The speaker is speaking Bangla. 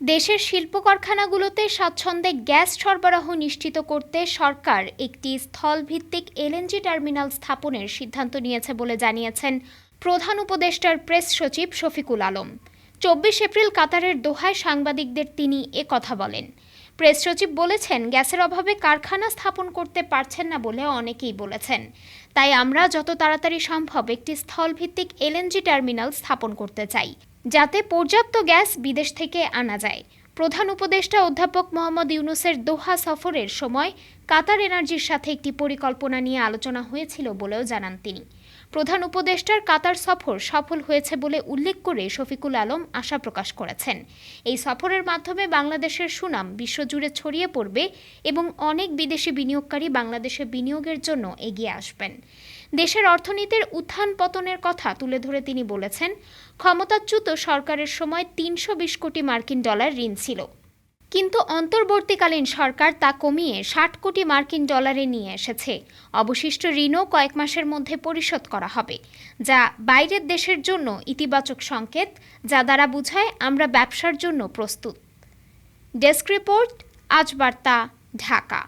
দেশের শিল্প কারখানাগুলোতে স্বাচ্ছন্দ্যে গ্যাস সরবরাহ নিশ্চিত করতে সরকার একটি স্থলভিত্তিক এলএনজি টার্মিনাল স্থাপনের সিদ্ধান্ত নিয়েছে বলে জানিয়েছেন প্রধান উপদেষ্টার প্রেস সচিব শফিকুল আলম। চব্বিশ এপ্রিল কাতারের দোহায় সাংবাদিকদের তিনি এ কথা বলেন। প্রেস সচিব বলেছেন, গ্যাসের অভাবে কারখানা স্থাপন করতে পারছেন না বলে অনেকেই বলেছেন। তাই আমরা যত তাড়াতাড়ি সম্ভব একটি স্থলভিত্তিক এলএনজি টার্মিনাল স্থাপন করতে চাই। যাতে পর্যাপ্ত গ্যাস বিদেশ থেকে আনা যায়। প্রধান উপদেষ্টা অধ্যাপক মোহাম্মদ ইউনুসের দোহা সফরের সময় কাতার এনার্জির সাথে একটি পরিকল্পনা নিয়ে আলোচনা হয়েছিল বলেও জানান তিনি। প্রধান উপদেষ্টার কাতার সফর সফল হয়েছে বলে উল্লেখ করে শফিকুল আলম আশা প্রকাশ করেছেন। এই সফরের মাধ্যমে বাংলাদেশের সুনাম বিশ্বজুড়ে ছড়িয়ে পড়বে এবং অনেক বিদেশি বিনিয়োগকারী বাংলাদেশে বিনিয়োগের জন্য এগিয়ে আসবেন। দেশের অর্থনীতির উত্থান পতনের কথা তুলে ধরে তিনি বলেছেন, ক্ষমতাচ্যুত সরকারের সময় তিনশো বিশ কোটি মার্কিন ডলার ঋণ ছিল। কিন্তু অন্তর্বর্তীকালীন সরকার তা কমিয়ে ষাট কোটি মার্কিন ডলারে নিয়ে এসেছে। অবশিষ্ট ঋণও কয়েক মাসের মধ্যে পরিশোধ করা হবে, যা বাইরের দেশের জন্য ইতিবাচক সংকেত, যা দ্বারা বুঝায় আমরা ব্যবসার জন্য প্রস্তুত। ডেস্ক রিপোর্ট, আজ বার্তা, ঢাকা।